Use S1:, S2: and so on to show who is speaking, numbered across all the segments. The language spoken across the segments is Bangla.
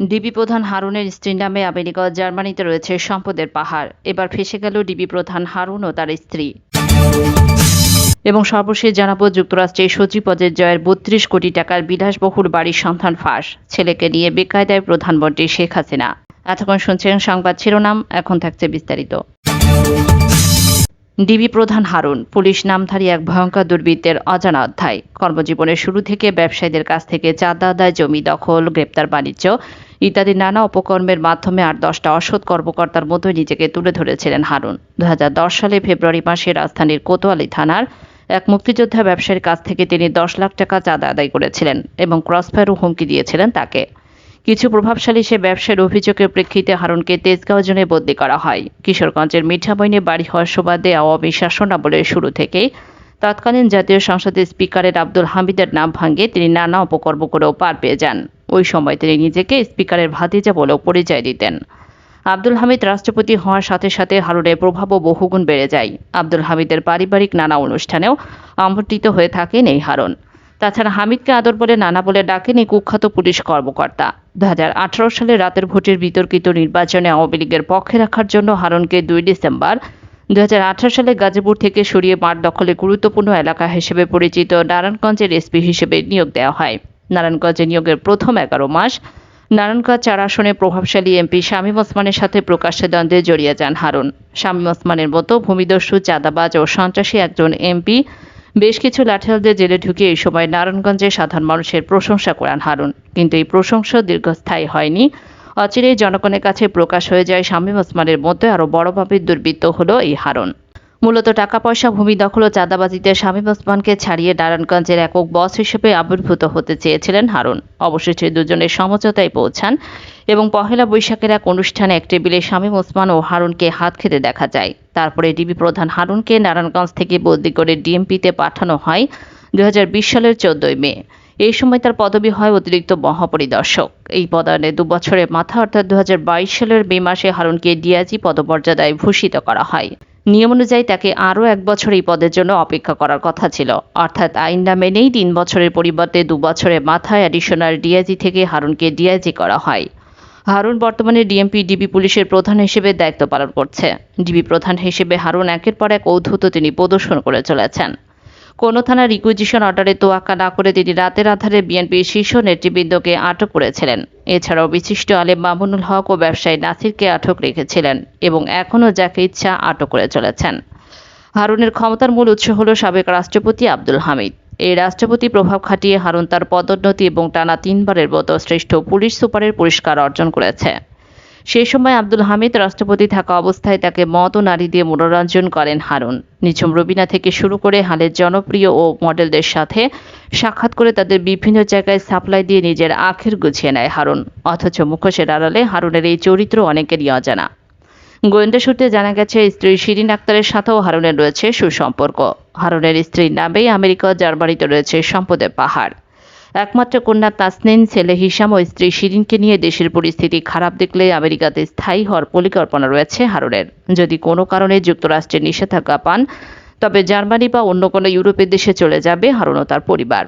S1: ডিবি প্রধান হারুনের স্ত্রীর নামে আমেরিকা জার্মানিতে রয়েছে সম্পদের পাহাড়। এবার ফেসে গেল ডিবি প্রধান হারুন ও তার স্ত্রী। এবং সর্বশেষ জানাব যুক্তরাষ্ট্রের সচিব পদের জয়ের বত্রিশ কোটি টাকার বিলাসবহুল বাড়ির সন্ধান ফাঁস। ছেলেকে নিয়ে বেকায়দায় প্রধানমন্ত্রী শেখ হাসিনা। এতক্ষণ শুনছেন সংবাদ শিরোনাম, এখন থাকছে বিস্তারিত। ডিবি প্রধান হারুন, পুলিশ নামধারী এক ভয়ঙ্কর দুর্বৃত্তের অজানা অধ্যায়। কর্মজীবনের শুরু থেকে ব্যবসায়ীদের কাছ থেকে চাঁদা আদায় জমি দখল, গ্রেপ্তার বাণিজ্য। ইত্যাদি নানা উপকর্মের মাধ্যমে আর দশটা অসৎ কর্মকর্তার মতোই নিজেকে তুলে ধরেছিলেন হারুন। দু হাজার দশ সালে ফেব্রুয়ারি মাসে রাজধানীর কোতোয়ালি থানার এক মুক্তিযোদ্ধা ব্যবসায়ীর কাছ থেকে তিনি দশ লাখ টাকা চাঁদা আদায় করেছিলেন এবং ক্রসফায়ারও হুমকি দিয়েছিলেন তাকে। কিছু প্রভাবশালী সে ব্যবসার অভিযোগের প্রেক্ষিতে হারুনকে তেজগাঁও জোনে বদলি করা হয়। কিশোরগঞ্জের মিঠাবইনে বাড়ি হওয়ার সুবাদে আওয়ামী শাসনামলের শুরু থেকেই তৎকালীন জাতীয় সংসদের স্পিকারের আব্দুল হামিদের নাম ভাঙে তিনি নানা উপকর্ম করেও পার পেয়ে যান। ওই সময় তিনি নিজেকে স্পিকারের ভাতিজা বলেও পরিচয় দিতেন। আব্দুল হামিদ রাষ্ট্রপতি হওয়ার সাথে সাথে হারুনের প্রভাবও বহুগুণ বেড়ে যায়। আব্দুল হামিদের পারিবারিক নানা অনুষ্ঠানেও আমন্ত্রিত হয়ে থাকেন এই হারুন। তাছাড়া হামিদকে আদর বলে নানা বলে ডাকেন এই কুখ্যাত পুলিশ কর্মকর্তা। দু হাজার আঠারো সালে রাতের ভোটের বিতর্কিত নির্বাচনে আওয়ামী লীগের পক্ষে রাখার জন্য হারুনকে দুই ডিসেম্বর দু হাজার আঠারো সালে গাজীপুর থেকে সরিয়ে মাঠ দখলে গুরুত্বপূর্ণ এলাকা হিসেবে পরিচিত নারায়ণগঞ্জের এসপি হিসেবে নিয়োগ দেওয়া হয়। নারায়ণগঞ্জে নিয়োগের প্রথম এগারো মাস নারায়ণগঞ্জ চার আসনে প্রভাবশালী এমপি শামীম ওসমানের সাথে প্রকাশ্যে দ্বন্দ্বে জড়িয়ে যান হারুন। শামীম ওসমানের মতো ভূমিদস্যু, চাঁদাবাজ ও সন্ত্রাসী একজন এমপি বেশ কিছু লাঠিয়ালদের জেলে ঢুকে এই সময় নারায়ণগঞ্জে সাধারণ মানুষের প্রশংসা করেন হারুন। কিন্তু এই প্রশংসা দীর্ঘস্থায়ী হয়নি। অচিরেই জনগণের কাছে প্রকাশ হয়ে যায় শামীম ওসমানের মধ্যে আরও বড়ভাবে দুর্বৃত্ত হলো এই হারুন মূলত টাকা পয়সা ভূমি দখল ও চাঁদাবাজিতে শামীম ওসমানকে ছাড়িয়ে নারায়ণগঞ্জের একক বস হিসেবে আবির্ভূত হতে চেয়েছিলেন হারুন অবশেষে দুজনের সমঝোতায় পৌঁছান এবং পহেলা বৈশাখের এক অনুষ্ঠানে এক টেবিলে শামীম ওসমান ও হারুনকে হাত খেতে দেখা যায়। তারপরে ডিবি প্রধান হারুনকে নারায়ণগঞ্জ থেকে বদলি করে ডিএমপিতে পাঠানো হয় দু হাজার বিশ সালের চোদ্দই মে। এই সময় তার পদবি হয় অতিরিক্ত মহাপরিদর্শক। এই পদায়নে দু বছরের মাথা অর্থাৎ দু হাজার বাইশ সালের মে মাসে হারুনকে ডিআইজি পদমর্যাদায় ভূষিত করা হয়। নিয়ম অনুযায়ী তাকে আরও এক বছর এই পদের জন্য অপেক্ষা করার কথা ছিল। অর্থাৎ আইনটা মেনেই তিন বছরের পরিবর্তে দু বছরের মাথায় অ্যাডিশনাল ডিআইজি থেকে হারুনকে ডিআইজি করা হয়। হারুন বর্তমানে ডিএমপি, ডিবি পুলিশের প্রধান হিসেবে দায়িত্ব পালন করছে। ডিবি প্রধান হিসেবে হারুন একের পর এক ঔদ্ধত্য তিনি প্রদর্শন করে চলেছেন। কোনো থানার রিকুইজিশন অর্ডারে তোয়াক্কা না করে তিনি রাতের আধারে বিএনপির শীর্ষ নেতৃবৃন্দকে আটক করেছিলেন। এছাড়াও বিশিষ্ট আলেম মামুনুল হক ও ব্যবসায়ী নাসিরকে আটক রেখেছিলেন এবং এখনও যাকে ইচ্ছা আটক করে চলেছেন। হারুনের ক্ষমতার মূল উৎস হল সাবেক রাষ্ট্রপতি আব্দুল হামিদ। এই রাষ্ট্রপতি প্রভাব খাটিয়ে হারুন তার পদোন্নতি এবং টানা তিনবারের মতো শ্রেষ্ঠ পুলিশ সুপারের পুরস্কার অর্জন করেছে। সেই সময় আব্দুল হামিদ রাষ্ট্রপতি থাকা অবস্থায় তাকে মত ও নারী দিয়ে মনোরঞ্জন করেন হারুন। নিঝুম রবিনা থেকে শুরু করে হালের জনপ্রিয় ও মডেলদের সাথে সাক্ষাৎ করে তাদের বিভিন্ন জায়গায় সাপ্লাই দিয়ে নিজের আখের গুছিয়ে নেয় হারুন। অথচ মুখোশের আড়ালে হারুনের এই চরিত্র অনেকেরই অজানা। গোয়েন্দা সূত্রে জানা গেছে, স্ত্রী শিরিন আক্তারের সাথেও হারুনের রয়েছে সুসম্পর্ক। হারুনের স্ত্রীর নামেই আমেরিকা জার্মানিতে রয়েছে সম্পদের পাহাড়। একমাত্র কন্যা তাসনিন ছেলে হিসাম ও স্ত্রী শিরিনকে নিয়ে দেশের পরিস্থিতি খারাপ দেখলে আমেরিকাতে স্থায়ী হওয়ার পরিকল্পনা রয়েছে হারুনের। যদি কোনো কারণে যুক্তরাষ্ট্রের নিষেধাজ্ঞা পান, তবে জার্মানি বা অন্য কোনো ইউরোপের দেশে চলে যাবে হারুন তার পরিবার।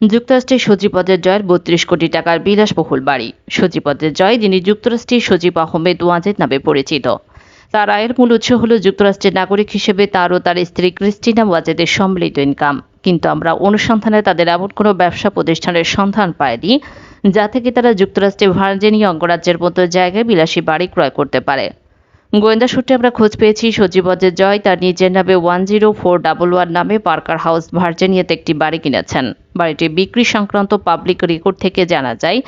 S1: যুক্তরাষ্ট্রের সচিপদের জয়ের বত্রিশ কোটি টাকার বিলাসবহুল বাড়ি। সচিপদের জয় যিনি যুক্তরাষ্ট্রের সচিব আহমেদ ওয়াজেদ নামে পরিচিত। তার আয়ের মূল উৎস হল যুক্তরাষ্ট্রের নাগরিক হিসেবে তার ও তার স্ত্রী ক্রিস্টিনা ওয়াজেদের সম্মিলিত ইনকাম কিন্তু আমরা অনুসন্ধানে তাদের এমন কোনো ব্যবসা প্রতিষ্ঠানের সন্ধান পাইনি, যা থেকে তারা যুক্তরাষ্ট্রের ভার্জিনিয়া অঙ্গরাজ্যের মতো জায়গায় বিলাসী বাড়ি ক্রয় করতে পারে। গোয়েন্দা সূত্রে আমরা খোঁজ পেয়েছি সজীবজের জয় তার নিজের নামে one zero four double one নামে পার্কার হাউস ভার্জিনিয়াতে একটি বাড়ি কিনেছেন। বাড়িটি বিক্রি সংক্রান্ত পাবলিক রেকর্ড থেকে জানা যায়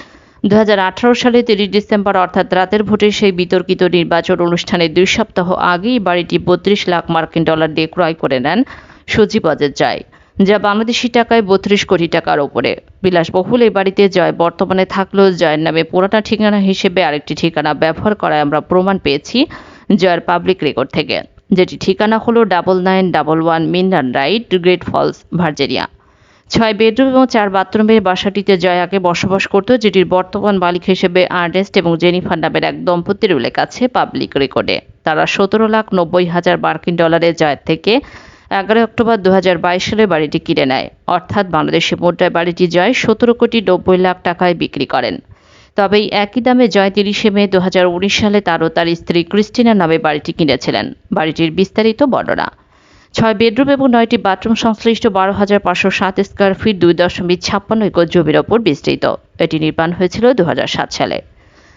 S1: দু হাজার আঠারো সালে তিরিশ ডিসেম্বর, অর্থাৎ রাতের ভোটে সেই বিতর্কিত নির্বাচন অনুষ্ঠানের দুই সপ্তাহ আগেই বাড়িটি বত্রিশ লাখ মার্কিন ডলার দিয়ে ক্রয় করে নেন সজীবজের জয় যা বাংলাদেশি টাকায় বত্রিশ কোটি টাকার ওপরে। বিলাসবহুল এই বাড়িতে জয় বর্তমানে থাকলেও জয়ের নামে পুরোটা ঠিকানা হিসেবে আরেকটি ঠিকানা ব্যবহার করায় আমরা প্রমাণ পেয়েছি জয়ের পাবলিক রেকর্ড থেকে, যেটি ঠিকানা হলো ডাবল নাইন ডাবল ওয়ান মিনরান রাইট গ্রেট ফলস ভার্জেরিয়া ছয় বেডরুম এবং চার বাথরুমের বাসাটিতে জয় আগে বসবাস করত, যেটির বর্তমান মালিক হিসেবে আর্নেস্ট এবং জেনিফার নামের এক দম্পতির উল্লেখ আছে পাবলিক রেকর্ডে। তারা সতেরো লাখ নব্বই হাজার মার্কিন ডলারের জয়ের থেকে এগারোই অক্টোবর দু হাজার বাইশ সালে বাড়িটি কিনে নেয়। অর্থাৎ বাংলাদেশি মুদ্রায় বাড়িটি জয় সতেরো কোটি নব্বই লাখ টাকায় বিক্রি করেন। তবে একই দামে জয় তিরিশে মে দু হাজার উনিশ সালে তারও তার স্ত্রী ক্রিস্টিনা নামে বাড়িটি কিনেছিলেন। বাড়িটির বিস্তারিত বর্ণনা। ছয় বেডরুম এবং নয়টি বাথরুম সংশ্লিষ্ট বারো হাজার পাঁচশো সাত স্কোয়ার ফিট দুই দশমিক ছাপ্পান্ন একর জমির ওপর বিস্তৃত। এটি নির্মাণ হয়েছিল দু সালে।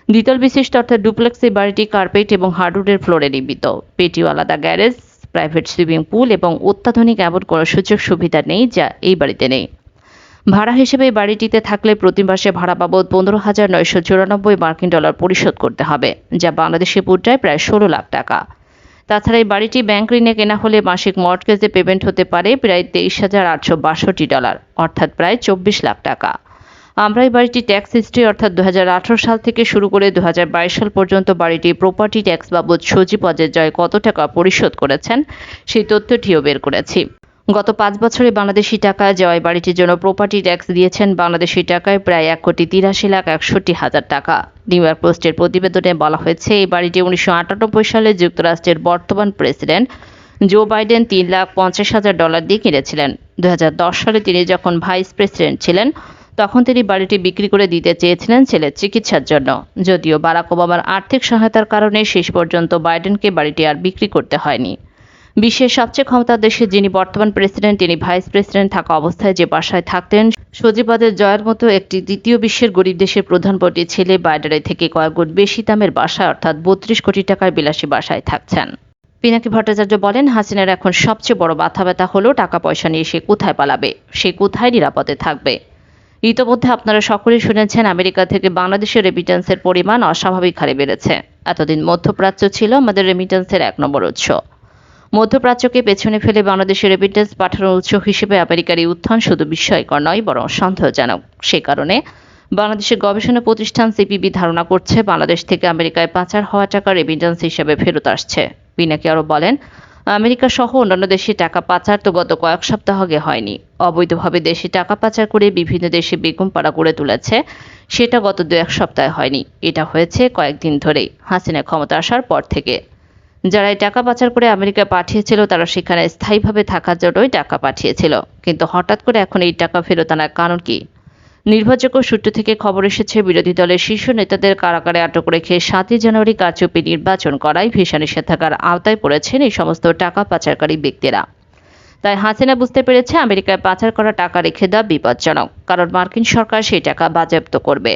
S1: দ্বিতল বিশিষ্ট অর্থাৎ ডুপ্লেক্স এই বাড়িটি কার্পেট এবং হার্ডউডের ফ্লোরে নির্মিত। পেটিও আলাদা গ্যারেজ, প্রাইভেট সুইমিং পুল এবং অত্যাধুনিক এমন কোনো সুযোগ সুবিধা নেই যা এই বাড়িতে নেই। ভাড়া হিসেবে এই বাড়িটিতে থাকলে প্রতি মাসে ভাড়া বাবদ পনেরো হাজার নয়শো চুরানব্বই মার্কিন ডলার পরিশোধ করতে হবে, যা বাংলাদেশি মুদ্রায় প্রায় ষোলো লাখ টাকা। তাছাড়া এই বাড়িটি ব্যাংক ঋণে কেনা হলে মাসিক মর্টগেজে পেমেন্ট হতে পারে প্রায় তেইশ হাজার আটশো বাষট্টি ডলার, অর্থাৎ প্রায় চব্বিশ লাখ টাকা। আমরা এই বাড়িটি ট্যাক্স হিস্ট্রি অর্থাৎ দু হাজার আঠেরো সাল থেকে শুরু করে দু হাজার বাইশ সাল পর্যন্ত বাড়িটি প্রপার্টি ট্যাক্স বাবদ সজীব জয় কত টাকা পরিশোধ করেছেন, সেই তথ্যটিও বের করেছি। গত পাঁচ বছরে বাংলাদেশি টাকায় জয় বাড়িটির জন্য প্রপার্টি ট্যাক্স দিয়েছেন বাংলাদেশি টাকায় প্রায় এক কোটি তিরাশি লাখ একষট্টি হাজার টাকা। নিউ ইয়র্ক পোস্টের প্রতিবেদনে বলা হয়েছে, এই বাড়িটি উনিশশো আটানব্বই সালে যুক্তরাষ্ট্রের বর্তমান প্রেসিডেন্ট জো বাইডেন তিন লাখ পঞ্চাশ হাজার ডলার দিয়ে কিনেছিলেন। দু হাজার দশ সালে তিনি যখন ভাইস প্রেসিডেন্ট ছিলেন, তখন তিনি বাড়িটি বিক্রি করে দিতে চেয়েছিলেন ছেলের চিকিৎসার জন্য। যদিও বারাক ওবামার আর্থিক সহায়তার কারণে শেষ পর্যন্ত বাইডেনকে বাড়িটি আর বিক্রি করতে হয়নি। বিশ্বের সবচেয়ে ক্ষমতার দেশে যিনি বর্তমান প্রেসিডেন্ট, তিনি ভাইস প্রেসিডেন্ট থাকা অবস্থায় যে বাসায় থাকতেন, সজীবাদের জয়ের মতো একটি দ্বিতীয় বিশ্বের গরিব দেশের প্রধানমন্ত্রী ছেলে বাইডারের থেকে কয়েক গুণ বেশি দামের বাসায় অর্থাৎ বত্রিশ কোটি টাকার বিলাসী বাসায় থাকছেন। পিনাকি ভট্টাচার্য বলেন, হাসিনার এখন সবচেয়ে বড় মাথা ব্যথা হলো টাকা পয়সা নিয়ে সে কোথায় পালাবে, সে কোথায় নিরাপদে থাকবে। ইতোমধ্যে আপনারা সকলেই শুনেছেন, আমেরিকা থেকে বাংলাদেশের রেমিটেন্সের পরিমাণ অস্বাভাবিক হারে বেড়েছে। এতদিন মধ্যপ্রাচ্য ছিল আমাদের রেমিটেন্সের এক নম্বর উৎস। মধ্যপ্রাচ্যকে পেছনে ফেলে বাংলাদেশের রেমিটেন্স পাঠানোর উৎস হিসেবে আমেরিকার এই উত্থান শুধু বিস্ময়কর নয়, বরং সন্দেহজনক। সে কারণে বাংলাদেশের গবেষণা প্রতিষ্ঠান সিপিবি ধারণা করছে, বাংলাদেশ থেকে আমেরিকায় পাচার হওয়া টাকা রেমিটেন্স হিসেবে ফেরত আসছে। পিনাকি আরও বলেন, আমেরিকা সহ অন্যান্য দেশে টাকা পাচার তো গত কয়েক সপ্তাহ আগে হয়নি। অবৈধভাবে দেশে টাকা পাচার করে বিভিন্ন দেশে বেগম পাড়া গড়ে তুলেছে, সেটা গত দু এক সপ্তাহে হয়নি। এটা হয়েছে কয়েকদিন ধরেই। হাসিনা ক্ষমতা আসার পর থেকে। যারা এই টাকা পাচার করে আমেরিকা পাঠিয়েছিল, তারা সেখানে স্থায়ীভাবে থাকার জন্যই টাকা পাঠিয়েছিল। কিন্তু হঠাৎ করে এখন এই টাকা ফেরত আনার কারণ কি? নির্ভরযোগ্য সূত্র থেকে খবর এসেছে, বিরোধী দলের শীর্ষ নেতাদের কারাগারে আটক রেখে সাতই জানুয়ারি কারচুপি নির্বাচন করায় ভিসা নিষেধাজ্ঞার আওতায় পড়েছেন এই সমস্ত টাকা পাচারকারী ব্যক্তিরা। তাই হাসিনা বুঝতে পেরেছে, আমেরিকায় পাচার করা টাকা রেখে দেওয়া বিপজ্জনক, কারণ মার্কিন সরকার সেই টাকা বাজেয়াপ্ত করবে।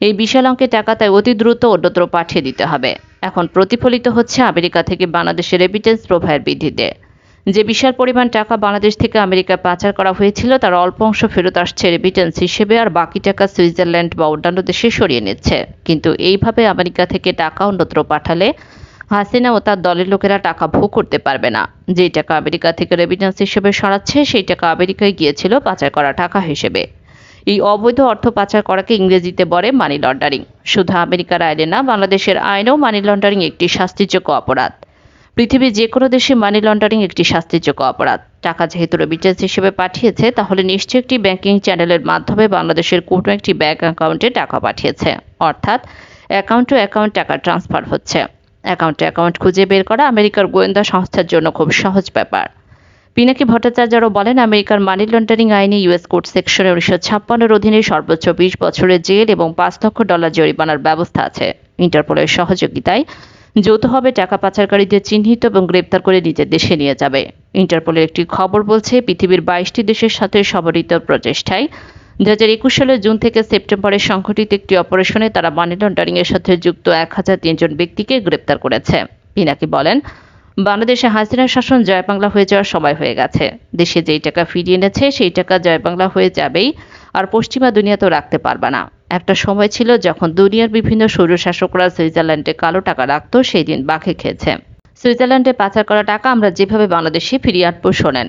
S1: এই বিশাল অঙ্কের টাকা তাই অতি দ্রুত অন্যত্র পাঠিয়ে দিতে হবে। এখন প্রতিফলিত হচ্ছে আমেরিকা থেকে বাংলাদেশের রেমিটেন্স প্রোভাইড বৃদ্ধিতে। যে বিশাল পরিমাণ টাকা বাংলাদেশ থেকে আমেরিকায় পাচার করা হয়েছিল, তার অল্প অংশ ফেরত আসছে রেমিটেন্স হিসেবে আর বাকি টাকা সুইজারল্যান্ড বা অন্যান্য দেশে সরিয়ে নিচ্ছে। কিন্তু এইভাবে আমেরিকা থেকে টাকা অন্যত্র পাঠালে হাসিনা ও তার দলের লোকেরা টাকা ভোগ করতে পারবে না। যেই টাকা আমেরিকা থেকে রেমিটেন্স হিসেবে সরাচ্ছে, সেই টাকা আমেরিকায় গিয়েছিল পাচার করা টাকা হিসেবে। এই অবৈধ অর্থ পাচার করাকে ইংরেজিতে বলে মানি লন্ডারিং শুধু আমেরিকার আইনে না, বাংলাদেশের আইনেও মানি লন্ডারিং একটি শাস্তিযোগ্য অপরাধ। পৃথিবীর যে কোনো দেশে মানি লন্ডারিং একটি শাস্তিযোগ্য অপরাধ। টাকা যেহেতু রেমিটেন্স হিসেবে পাঠিয়েছে, তাহলে নিশ্চয়ই একটি ব্যাংকিং চ্যানেলের মাধ্যমে বাংলাদেশের কোনো একটি ব্যাংক অ্যাকাউন্টে টাকা পাঠিয়েছে। অর্থাৎ অ্যাকাউন্ট টু অ্যাকাউন্ট টাকা ট্রান্সফার হচ্ছে। অ্যাকাউন্ট অ্যাকাউন্ট খুঁজে বের করা আমেরিকার গোয়েন্দা সংস্থার জন্য খুব সহজ ব্যাপার। পিনাকি ভট্টাচার্যরও বলেন, আমেরিকার মানি লন্ডারিং আইনে ইউএস কোর্ট সেকশনে উনিশশো ছাপ্পান্নর অধীনে সর্বোচ্চ বিশ বছরের জেল এবং পাঁচ লক্ষ ডলার জরিমানার ব্যবস্থা আছে। ইন্টারপোলের সহযোগিতায় যৌথভাবে টাকা পাচারকারীদের চিহ্নিত এবং গ্রেপ্তার করে নিজের দেশে নিয়ে যাবে। ইন্টারপোলের একটি খবর বলছে, পৃথিবীর বাইশটি দেশের সাথে সমন্বিত প্রচেষ্টায়। দু হাজার একুশ সালের জুন থেকে সেপ্টেম্বরে সংঘটিত একটি অপারেশনে তারা মানি লন্ডারিং এর সাথে যুক্ত এক হাজার তিনজন ব্যক্তিকে গ্রেপ্তার করেছে। পিনাকি বলেন বাংলাদেশে হাসিনা শাসন জয় বাংলা হয়ে যাওয়ার সময় হয়ে গেছে। দেশে যেই টাকা ফিরিয়ে এনেছে, সেই টাকা জয় বাংলা হয়ে যাবেই। আর পশ্চিমা দুনিয়া তো রাখতে পারবে না। একটা সময় ছিল যখন দুনিয়ার বিভিন্ন স্বৈরশাসকরা সুইজারল্যান্ডে কালো টাকা রাখত, সেই দিন বাঘে খেয়েছে। সুইজারল্যান্ডে পাচার করা টাকা আমরা যেভাবে বাংলাদেশে ফিরিয়ে আনব, শোনেন।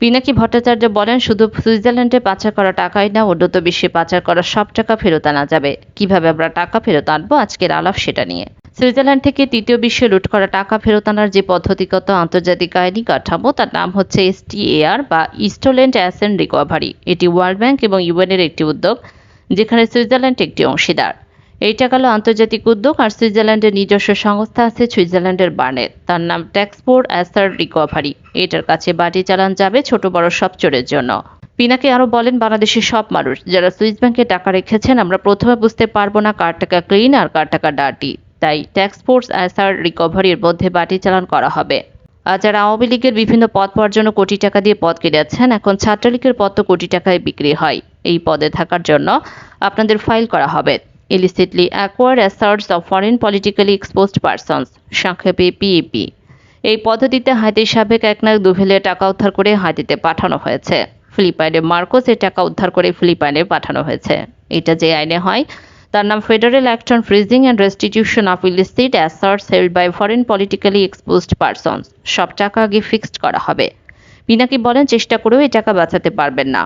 S1: পিনাকি ভট্টাচার্য বলেন, শুধু সুইজারল্যান্ডে পাচার করা টাকাই না উন্নত বিশ্বে পাচার করা সব টাকা ফেরত আনা যাবে। কীভাবে আমরা টাকা ফেরত আনব আজকের আলাপ সেটা নিয়ে? সুইজারল্যান্ড থেকে তৃতীয় বিশ্বে লুট করা টাকা ফেরত আনার যে পদ্ধতিগত আন্তর্জাতিক আইনি কাঠামো, তার নাম হচ্ছে এসটিএআর বা ইস্টোল্যান্ড অ্যাসেন্ট রিকভারি। এটি ওয়ার্ল্ড ব্যাংক এবং ইউএনের একটি উদ্যোগ, যেখানে সুইজারল্যান্ড একটি অংশীদার। এইটা গেল আন্তর্জাতিক উদ্যোগ আর সুইজারল্যান্ডের নিজস্ব সংস্থা আছে সুইজারল্যান্ডের বার্নের তার নাম ট্যাক্সপোর্ট অ্যাসার রিকভারি। এটার কাছে বাটি চালান যাবে ছোট বড় সব চোরের জন্য। পিনাকে আরও বলেন, বাংলাদেশের সব মানুষ, যারা সুইস ব্যাংকে টাকা রেখেছেন, আমরা প্রথমে বুঝতে পারব না কার টাকা ক্লিন আর কার টাকা ডার্টি। তাই ট্যাক্স ফোর্স অ্যাসার রিকভারির মধ্যে বাটি চালান করা হবে। আর যারা আওয়ামী লীগের বিভিন্ন পদ পাওয়ার জন্য কোটি টাকা দিয়ে পদ কিনেছেন এখন ছাত্রলীগের পদ তো কোটি টাকায় বিক্রি হয়। এই পদে থাকার জন্য আপনাদের ফাইল করা হবে। Illicitly acquire assets of foreign politically exposed persons, সংক্ষেপে পিএপি এই পদ্ধতিতে হাইতির সাবেক একনায়ক দুভেলে টাকা উদ্ধার করে হাইতিতে পাঠানো হয়েছে। ফিলিপাইনে মার্কোস টাকা উদ্ধার করে ফিলিপাইনে পাঠানো হয়েছে। এটা যে আইনে হয়, তার নাম federal act on freezing and restitution of illicit assets held by foreign politically exposed persons সব টাকা আগে ফিক্সড করা হবে। পিনাকি বলেন, চেষ্টা করেও এই টাকা বাঁচাতে পারবেন না।